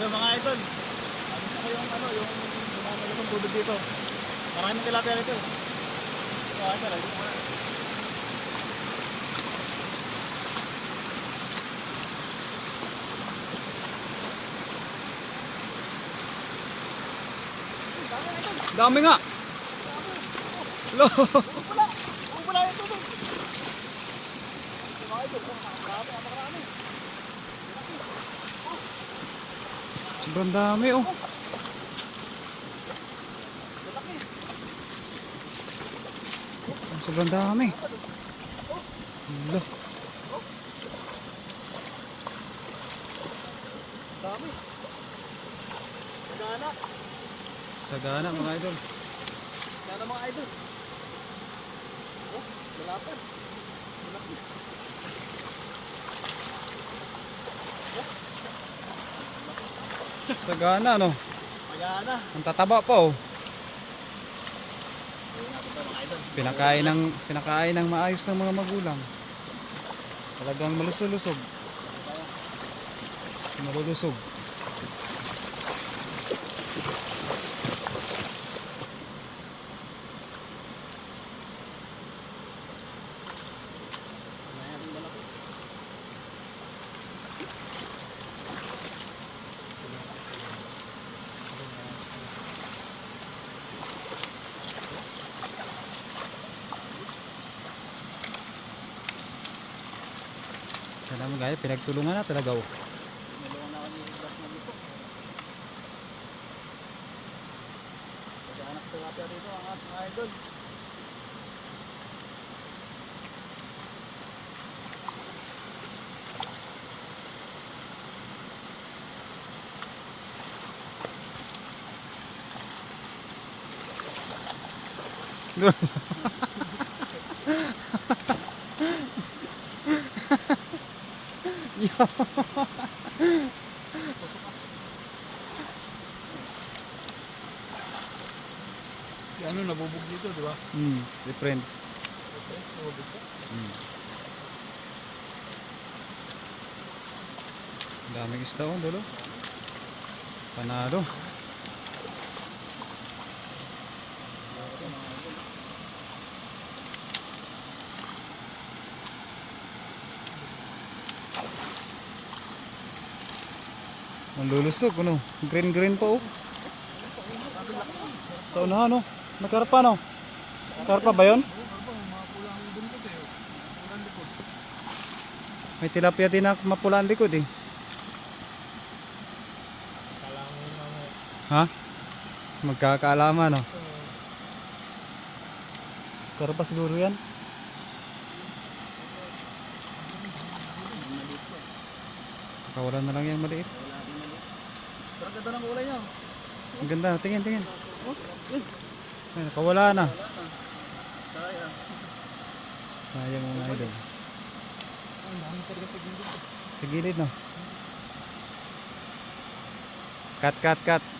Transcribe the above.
Yung mga idol, ano na yung ano, yung lumalag ng tubig dito. Maraming tilapia rito. So, idol, ayun mo na. Dami nga. Lo. Wala! Wala yung tubig! Mga idol, oh, marami, marami. Sobrang dami oh. Sobrang dami. Lo. Dami. Gana. Sagana mga idol. Gana mga idol. Oh, lalapan. Malaki. Sagana no. Gana. Ang tataba pa oh. Pinakain ng pinakain ng maayos ng mga magulang. Talagang malusog-lusog. Malulusog. Kaya mo gaya, pinagtulungan na talaga oh. Dito. Ang ating idol. Si ano nabubog dito, di ba? Hmm, the friends. Nabubog siya. Hmm. Daming isda oh, dulo. Panalo. Malulusog ano. Green green pa oh. Sa unahan no. Nagkarpa no. Karpa ba yun? May tilapia din na mapula ang likod eh. Ha? Magkakaalaman no? Karpa siguro yan. Kawalan na lang yung maliit. Ang ganda ng kulay niya. Ang ganda. Tingin, tingin. Oh, yun. Ay, nakawala na. Sayang. Sayang mga idol. Ang dami talaga sa gilid. Sa gilid no. Cut, cut, cut.